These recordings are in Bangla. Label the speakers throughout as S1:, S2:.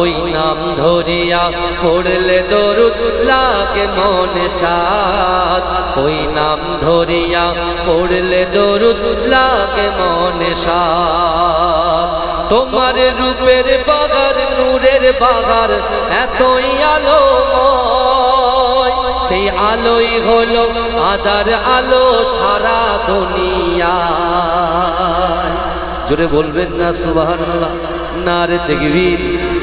S1: ওই নাম ধরিয়া পড়লে দরুদ লাগে মনে সাদ ওই নাম ধরিয়া পড়লে দরুদ লাগে মনে সাদ তোমার রূপের বাগার, নূরের বাগার এতই আলো সেই আলোই হলো আদার আলো সারা দুনিয়া জোরে বলবেন না, সুবহানাল্লাহ। নারে তেগবীর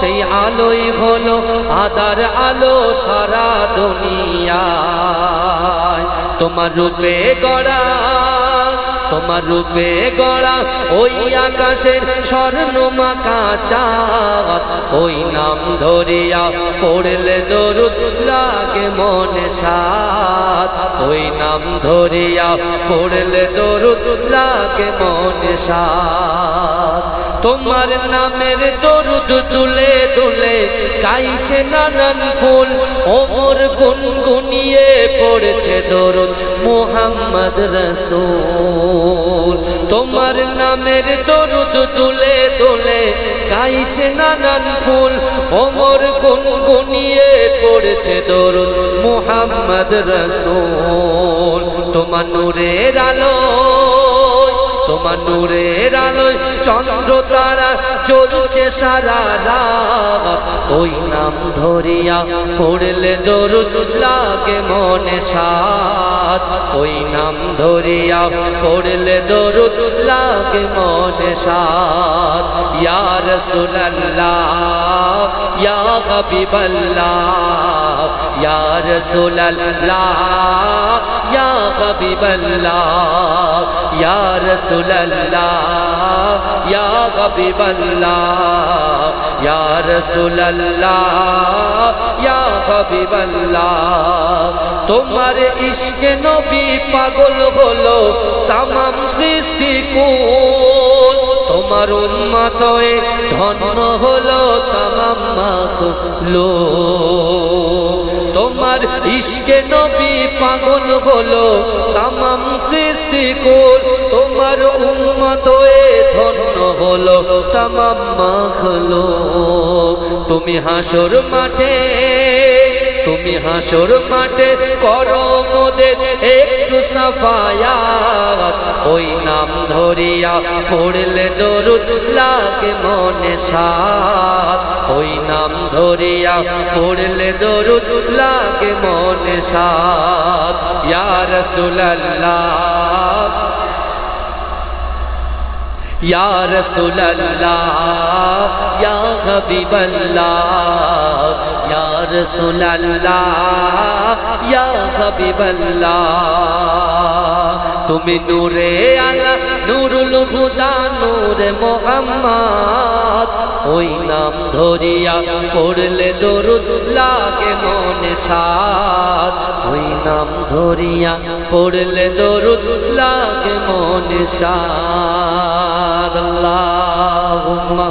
S1: সেই আলোই হলো আদার আলো সারা দুনিয়ায়। তোমার রূপে গড়া, তোমার রূপে গড়া ওই আকাশের স্বর্ণ মাকা চাঁদ। ওই নাম ধরিয়া পড়লে দরুদ লাগে মনে সাত ওই নাম ধরিয়া পড়লে দরুদ লাগে মনে সাত তোমার নামের দরুদ তুলে তুলে গাইছে নানান ফুল। ওমর গুনগুনিয়ে পড়েছে দরুদ মোহাম্মদ রসুল। তোমার নামের দরুদ তুলে তুলে গাইছে নানান ফুল। ওমর গুনগুনিয়ে পড়েছে দরুদ মোহাম্মদ রসুল। তোমার নূরের আলো তোমার নূরের আলোয় চন্দ্র তারা চলছে সারা রাত। ওই নাম ধরিয়া পড়লে দরুদ লাগে মনে সাত। ওই নাম ধরিয়া পড়লে দরুদ লাগে মনে সাত। ইয়া রাসূলুল্লাহ, ইয়া হাবিবাল্লাহ, ইয়া রাসূলুল্লাহ ইয়া হাবিবাল্লাহ ইয়া রাসূলুল্লাহ ইয়া হাবিবাল্লাহ ইয়া রাসূলুল্লাহ ইয়া হাবিবাল্লাহ তোমার ইশকে নবী পাগল হলো তামাম সৃষ্টি কুল তোমার উম্মত হয়ে ধন্য হলো তামাম মাখলুক। তোমার ইশকে নবী পাগল হলো, তামাম সৃষ্টি কর তোমার উন্মত ধন্য হলো, তামাম মাখলো। তুমি হাসর মাঠে, তুমি হাসর মাঠে করো মোদের একটু সাফায়াত ওই নাম ধরিয়া পড়লে দরুদ লাগে মনে সাত। ওই নাম ধরিয়া পড়লে দরুদ লাগে মনে সাত। ইয়া রাসূলুল্লাহ। ইয়া রাসূলুল্লাহ। হাবিবাল্লাহ ইয়া রাসূলুল্লাহ, ইয়া হাবিবাল্লাহ। তুমি নূরে আলা, নুরুল হুদা, নূরে মোহাম্মদ। ওই নাম ধরিয়া পড়লে দরুদ লাগে মনে সাত ওই নাম ধরিয়া পড়লে দরুদ লাগে মনে সাত আল্লাহুম্মা।